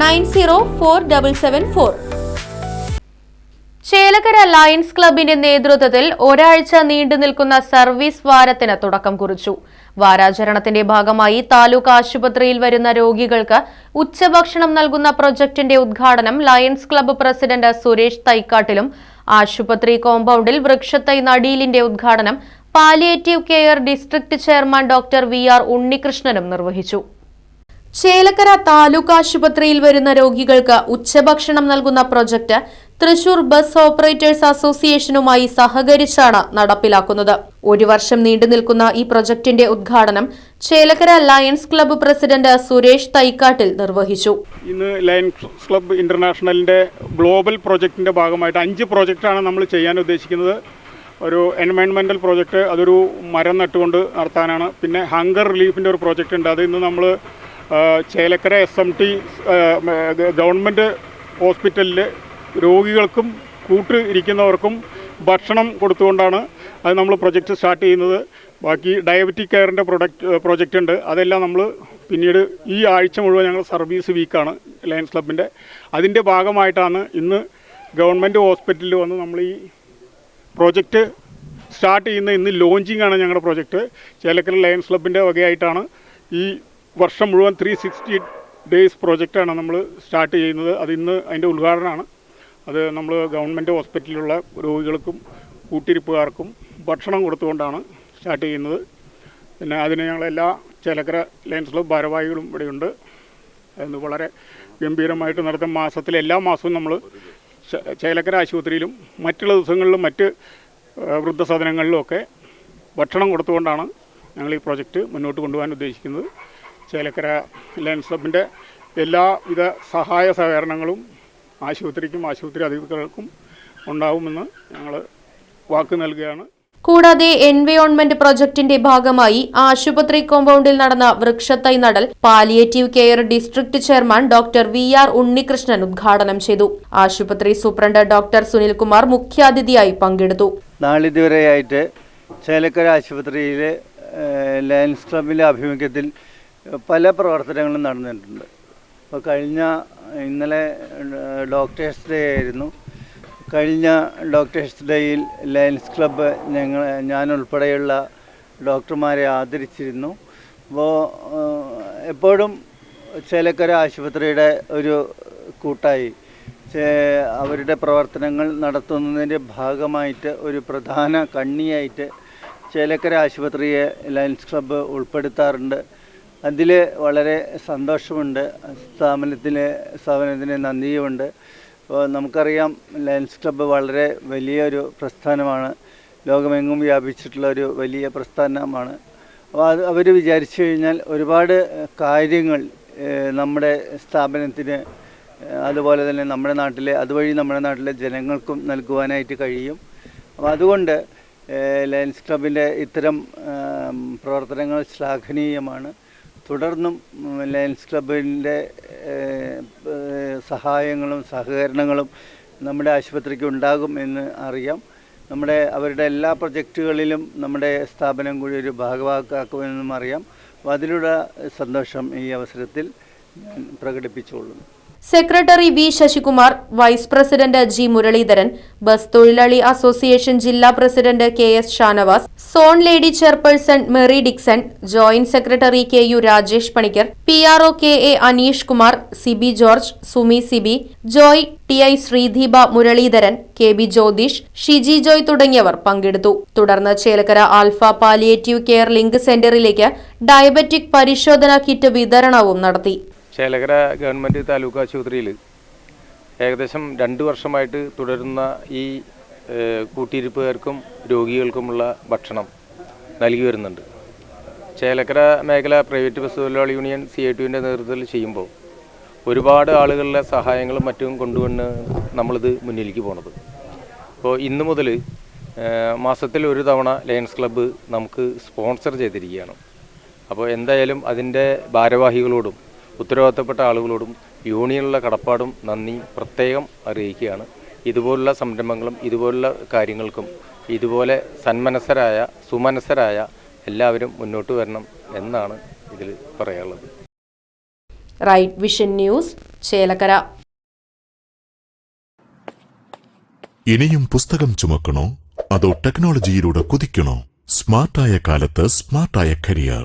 nine zero four double seven four. Chelakkara lions ക്ലബിന്റെ നേതൃത്വത്തിൽ ഒരാഴ്ച നീണ്ടു നിൽക്കുന്ന സർവീസ് വാരത്തിന് തുടക്കം കുറിച്ചു. വാരാചരണത്തിന്റെ ഭാഗമായി താലൂക്ക് ആശുപത്രിയിൽ വരുന്ന രോഗികൾക്ക് ഉച്ചഭക്ഷണം നൽകുന്ന പ്രൊജക്ടിന്റെ ഉദ്ഘാടനം ലയൺസ് ക്ലബ്ബ് പ്രസിഡന്റ് സുരേഷ് തൈക്കാട്ടിലും ആശുപത്രി കോമ്പൗണ്ടിൽ വൃക്ഷത്തൈ നടീലിന്റെ ഉദ്ഘാടനം palliative care district chairman doctor V R ഉണ്ണികൃഷ്ണനും നിർവഹിച്ചു. ചേലക്കര താലൂക്ക് ആശുപത്രിയിൽ വരുന്ന രോഗികൾക്ക് ഉച്ചഭക്ഷണം നൽകുന്ന പ്രൊജക്ട് തൃശൂർ ബസ് ഓപ്പറേറ്റേഴ്സ് അസോസിയേഷനുമായി സഹകരിച്ചാണ് നടപ്പിലാക്കുന്നത്. ഒരു വർഷം നീണ്ടു നിൽക്കുന്ന ഈ പ്രൊജക്ടിന്റെ ഉദ്ഘാടനം Chelakkara lions club president Suresh Thaikkattil നിർവഹിച്ചു. ഇന്ന് ലയൺസ് ക്ലബ്ബ് ഇന്റർനാഷണലിന്റെ ഗ്ലോബൽ പ്രൊജക്ടിന്റെ ഭാഗമായിട്ട് അഞ്ച് പ്രോജക്റ്റാണ് നമ്മൾ ചെയ്യാൻ ഉദ്ദേശിക്കുന്നത്. ഒരു എൻവയൺമെന്റൽ പ്രോജക്റ്റ് അതൊരു മരം നട്ടുകൊണ്ട് നടത്താനാണ്. പിന്നെ ഹങ്കർ റിലീഫിന്റെ ഒരു പ്രോജക്റ്റ് ഉണ്ട്. അത് ഇന്ന് നമ്മൾ Chelakkara S M T government ഹോസ്പിറ്റലിൽ രോഗികൾക്കും കൂട്ട് ഇരിക്കുന്നവർക്കും ഭക്ഷണം കൊടുത്തുകൊണ്ടാണ് അത് നമ്മൾ പ്രൊജക്റ്റ് സ്റ്റാർട്ട് ചെയ്യുന്നത്. ബാക്കി ഡയബറ്റിക് കെയറിന്റെ പ്രൊഡക്റ്റ് പ്രൊജക്റ്റ് ഉണ്ട്. അതെല്ലാം നമ്മൾ പിന്നീട് ഈ ആഴ്ച മുഴുവൻ ഞങ്ങൾ സർവീസ് വീക്കാണ് ലയൻസ് ക്ലബിന്റെ അതിന്റെ ഭാഗമായിട്ടാണ് ഇന്ന് ഗവൺമെന്റ് ഹോസ്പിറ്റലിൽ വന്ന് നമ്മൾ ഈ പ്രോജക്റ്റ് സ്റ്റാർട്ട് ചെയ്യുന്ന ഇന്ന് ലോഞ്ചിങ് ആണ് ഞങ്ങളുടെ പ്രോജക്റ്റ് ചേലക്കര ലയൻസ് ക്ലബിന്റെ വകയായിട്ടാണ് ഈ വർഷം മുഴുവൻ ത്രീ സിക്സ്റ്റി ഡേയ്സ് പ്രോജക്റ്റാണ് നമ്മൾ സ്റ്റാർട്ട് ചെയ്യുന്നത്. അത് ഇന്ന് അതിന്റെ ഉദ്ഘാടനമാണ്. അത് നമ്മൾ ഗവൺമെന്റ് ഹോസ്പിറ്റലിലുള്ള രോഗികൾക്കും കൂട്ടിരിപ്പുകാർക്കും ഭക്ഷണം കൊടുത്തുകൊണ്ടാണ് സ്റ്റാർട്ട് ചെയ്യുന്നത്. പിന്നെ അതിന് ഞങ്ങളെല്ലാ ചേലക്കര ലയൻസ് ക്ലബ് ഭാരവാഹികളും ഇവിടെയുണ്ട്. അതിന് വളരെ ഗംഭീരമായിട്ട് നടത്തും മാസത്തിൽ എല്ലാ മാസവും നമ്മൾ ചേലക്കര ആശുപത്രിയിലും മറ്റുള്ള ദിവസങ്ങളിലും മറ്റ് വൃദ്ധസദനങ്ങളിലും ഒക്കെ ഭക്ഷണം കൊടുത്തുകൊണ്ടാണ് ഞങ്ങൾ ഈ പ്രോജക്റ്റ് മുന്നോട്ട് കൊണ്ടുപോകാൻ ഉദ്ദേശിക്കുന്നത്. ചേലക്കര ലയൺസ് ക്ലബിന്റെ എല്ലാവിധ സഹായ സഹകരണങ്ങളും ആശുപത്രിക്കും ആശുപത്രി അധികൃതർക്കും ഉണ്ടാവുമെന്ന് ഞങ്ങൾ വാക്ക് നൽകുകയാണ്. കൂടാതെ എൻവയോൺമെന്റ് പ്രൊജക്ടിന്റെ ഭാഗമായി ആശുപത്രി കോമ്പൗണ്ടിൽ നടന്ന വൃക്ഷത്തൈ നടൽ palliative care district chairman doctor V R Unnikrishnan ഉദ്ഘാടനം ചെയ്തു. ആശുപത്രി സൂപ്രണ്ട് ഡോക്ടർ സുനിൽകുമാർ മുഖ്യാതിഥിയായി പങ്കെടുത്തു. നാളിതുവരെയായിട്ട് ചേലക്കര ആശുപത്രിയിലെ ലയൻസ് ക്ലബിലെ ആഭിമുഖ്യത്തിൽ പല പ്രവർത്തനങ്ങളും നടന്നിട്ടുണ്ട്. ഇപ്പോൾ കഴിഞ്ഞ ഇന്നലെ ഡോക്ടേഴ്സ് ഡേ ആയിരുന്നു. കഴിഞ്ഞ ഡോക്ടേഴ്സ് ഡേയിൽ ലയൻസ് ക്ലബ്ബ് ഞങ്ങൾ ഞാൻ ഉൾപ്പെടെയുള്ള ഡോക്ടർമാരെ ആദരിച്ചിരുന്നു. അപ്പോൾ എപ്പോഴും ചേലക്കര ആശുപത്രിയുടെ ഒരു കൂട്ടായി. അവരുടെ പ്രവർത്തനങ്ങൾ നടത്തുന്നതിന്റെ ഭാഗമായിട്ട് ഒരു പ്രധാന കണ്ണിയായിട്ട് ചേലക്കര ആശുപത്രിയെ ലയൻസ് ക്ലബ്ബ് ഉൾപ്പെടുത്താറുണ്ട്. അതിൽ വളരെ സന്തോഷമുണ്ട്. സ്ഥാപനത്തിന് സ്ഥാപനത്തിന് നന്ദിയുമുണ്ട്. ഇപ്പോൾ നമുക്കറിയാം ലയൺസ് ക്ലബ്ബ് വളരെ വലിയൊരു പ്രസ്ഥാനമാണ്. ലോകമെങ്ങും വ്യാപിച്ചിട്ടുള്ള ഒരു വലിയ പ്രസ്ഥാനമാണ്. അപ്പോൾ അത് അവർ വിചാരിച്ചു കഴിഞ്ഞാൽ ഒരുപാട് കാര്യങ്ങൾ നമ്മുടെ സ്ഥാപനത്തിന് അതുപോലെ തന്നെ നമ്മുടെ നാട്ടിലെ അതുവഴി നമ്മുടെ നാട്ടിലെ ജനങ്ങൾക്കും നൽകുവാനായിട്ട് കഴിയും. അപ്പോൾ അതുകൊണ്ട് ലയൻസ് ക്ലബിന്റെ ഇത്തരം പ്രവർത്തനങ്ങൾ ശ്ലാഘനീയമാണ്. തുടർന്നും ലയൻസ് ക്ലബിന്റെ സഹായങ്ങളും സഹകരണങ്ങളും നമ്മുടെ ആശുപത്രിക്ക് ഉണ്ടാകും എന്ന് അറിയാം. നമ്മുടെ അവരുടെ എല്ലാ പ്രൊജക്റ്റുകളിലും നമ്മുടെ സ്ഥാപനം കൂടി ഒരു ഭാഗവാക്കാക്കുമെന്നും അറിയാം. അപ്പോൾ അതിലുള്ള സന്തോഷം ഈ അവസരത്തിൽ പ്രകടിപ്പിച്ചുകൊള്ളുന്നു. Secretary V Sasikumar vice president G Muraleedharan bus തൊഴിലാളി അസോസിയേഷൻ ജില്ലാ president K S Shanavas zone lady chairperson Mary Dixon joint secretary K U Rajesh Panicker P R O K A Aneesh Kumar Sibi George Sumi Sibi Joy T I Sreedeepa Muraleedharan K B Jyothish Shiji Joy തുടങ്ങിയവർ പങ്കെടുത്തു. തുടർന്ന് Chelakkara alpha palliative care link സെന്ററിലേക്ക് diabetic പരിശോധനാ kit വിതരണവും നടത്തി. Chelakkara government taluk ആശുപത്രിയിൽ ഏകദേശം രണ്ട് വർഷമായിട്ട് തുടരുന്ന ഈ കൂട്ടിയിരിപ്പുകാർക്കും രോഗികൾക്കുമുള്ള ഭക്ഷണം നൽകി വരുന്നുണ്ട്. ചേലക്കര മേഖല പ്രൈവറ്റ് ബസ് തൊഴിലാളി യൂണിയൻ സി ഐ ടുവിന്റെ നേതൃത്വത്തിൽ ചെയ്യുമ്പോൾ ഒരുപാട് ആളുകളുടെ സഹായങ്ങളും മറ്റും കൊണ്ടുവന്ന് നമ്മളിത് മുന്നിലേക്ക് പോണത്. അപ്പോൾ ഇന്ന് മുതൽ മാസത്തിൽ ഒരു തവണ ലയൺസ് ക്ലബ്ബ് നമുക്ക് സ്പോൺസർ ചെയ്തിരിക്കുകയാണ്. അപ്പോൾ എന്തായാലും അതിന്റെ ഭാരവാഹികളോടും ഉത്തരവാദിത്തപ്പെട്ട ആളുകളോടും യൂണിയനുള്ള കടപ്പാടും നന്ദി പ്രത്യേകം അറിയിക്കുകയാണ്. ഇതുപോലുള്ള സംരംഭങ്ങളും ഇതുപോലുള്ള കാര്യങ്ങൾക്കും ഇതുപോലെ സന്മനസ്സരായ സുമനസ്സരായ എല്ലാവരും മുന്നോട്ട് വരണം എന്നാണ് ഇതിൽ പറയാനുള്ളത്. Right vision news Chelakkara. ഇനിയും പുസ്തകം ചുമക്കണോ? അതോ ടെക്നോളജിയിലൂടെ കുതിക്കണോ? സ്മാർട്ടായ കാലത്ത് സ്മാർട്ടായ കരിയർ.